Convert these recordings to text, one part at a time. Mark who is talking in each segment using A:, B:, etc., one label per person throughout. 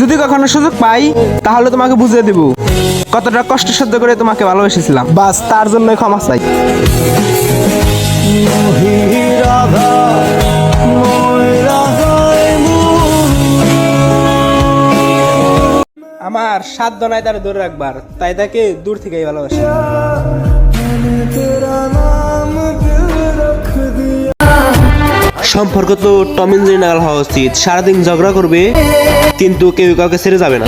A: যদি কখনো সুযোগ পাই, তাহলে তোমাকে বুঝিয়ে দিব। কতটা কষ্ট সহ্য করে তোমাকে ভালোবেসেছিলাম। বাস, তার জন্যই ক্ষমা চাই। আমার সাধ্য নাই তার দূরে রাখবার, তাই তাকে দূর থেকেই ভালোবাসি। সম্পর্ক তো টম নাগাল হওয়া উচিত। সারাদিন ঝগড়া করবে, কিন্তু কেউ কাউকে ছেড়ে যাবে না।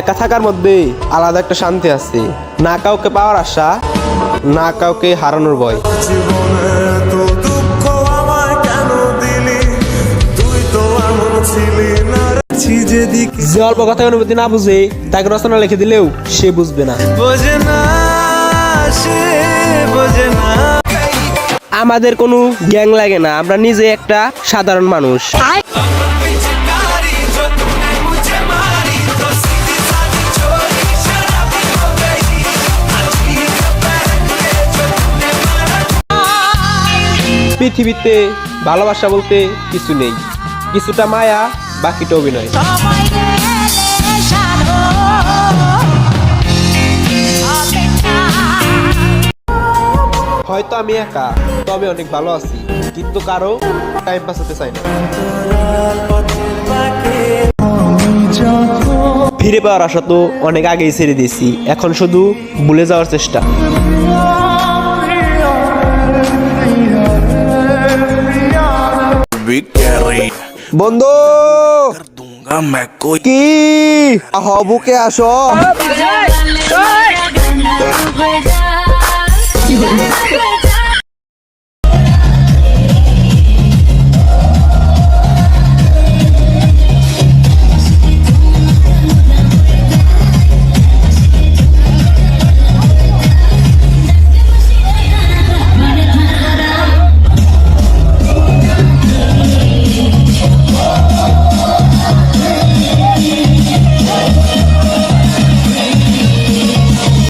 A: একা থাকার মধ্যে আলাদা একটা শান্তি আছে। না কাউকে পাওয়ার আশা, না কাউকে হারানোর ভয়।
B: ছিলি না
A: অল্প কথা অনুভূতি না বুঝে তাকে রচনা লিখে দিলেও সে বুঝবে না।
B: বোঝে না সে বোঝে না।
A: আমাদের কোনো গ্যাং লাগে না আমরা নিজে একটা সাধারণ মানুষ। পৃথিবীতে ভালোবাসা বলতে কিছু নেই কিছুটা মায়া বাকিটা অভিনয়। হয়তো আমি একা, তবে অনেক ভালো আছি। কিন্তু কারও টাইম পাস হতে চাই না। ফিরে পাওয়ার আশা তো অনেক আগেই ছেড়ে দিয়েছি। এখন শুধু ভুলে যাওয়ার চেষ্টা।
C: বন্ধু! কি? হবুকে আসো।
D: Let's go.